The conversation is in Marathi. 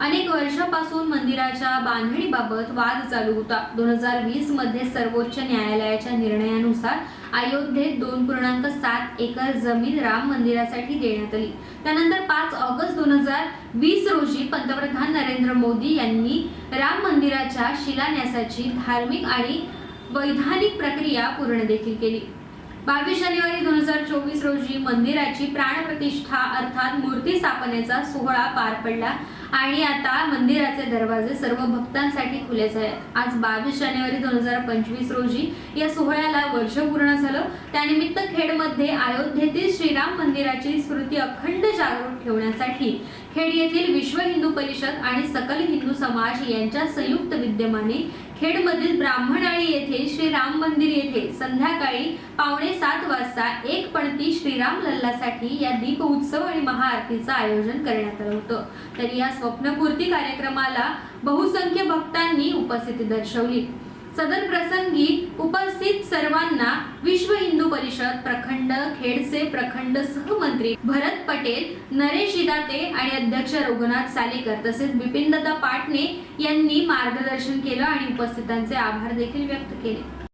अनेक वर्षापासून मंदिराच्या बांधणीबाबत वाद चालू होता. दोन हजार वीसमध्ये सर्वोच्च न्यायालयाच्या निर्णयानुसार अयोध्येत दोन पूर्णांक सात एकर जमीन राम मंदिरासाठी देण्यात आली. त्यानंतर पाच ऑगस्ट दोन हजार वीस रोजी पंतप्रधान नरेंद्र मोदी यांनी राम मंदिराच्या शिलान्यासाची धार्मिक आणि वैधानिक प्रक्रिया पूर्ण देखील केली. बावीस जानेवारी दोन हजार चोवीस रोजी मंदिराची प्राणप्रतिष्ठा अर्थात मूर्ती स्थापनेचा सोहळा पार पडला आणि आता मंदिराचे दरवाजे सर्व भक्तांसाठी खुले झाले आज बावीस जानेवारी दोन हजार पंचवीस रोजी या सोहळ्याला वर्ष पूर्ण झालं. त्यानिमित्त खेडमध्ये अयोध्येतील श्रीराम मंदिराची स्मृती अखंड जागरूक ठेवण्यासाठी खेड येथील विश्व हिंदू परिषद आणि सकल हिंदू समाज यांच्या संयुक्त विद्यमाने खेडमधील ब्राह्मणाळी येथे श्री राम मंदिर येथे संध्याकाळी पावणे सात वाजता एक पणती श्रीराम लल्लासाठी या दीप उत्सव आणि महाआरतीचं आयोजन करण्यात आलं होतं. तर या स्वप्नपूर्ती कार्यक्रमाला बहुसंख्य भक्तांनी उपस्थिती दर्शवली. सदर प्रसंगी उपस्थित सर्वांना विश्व हिंदू परिषद प्रखंड खेडचे प्रखंड सहमंत्री भरत पटेल नरेश इदाते आणि अध्यक्ष रघुनाथ सालेकर तसेच बिपिनदत्ता पाटणे यांनी मार्गदर्शन केलं आणि उपस्थितांचे आभार देखील व्यक्त केले.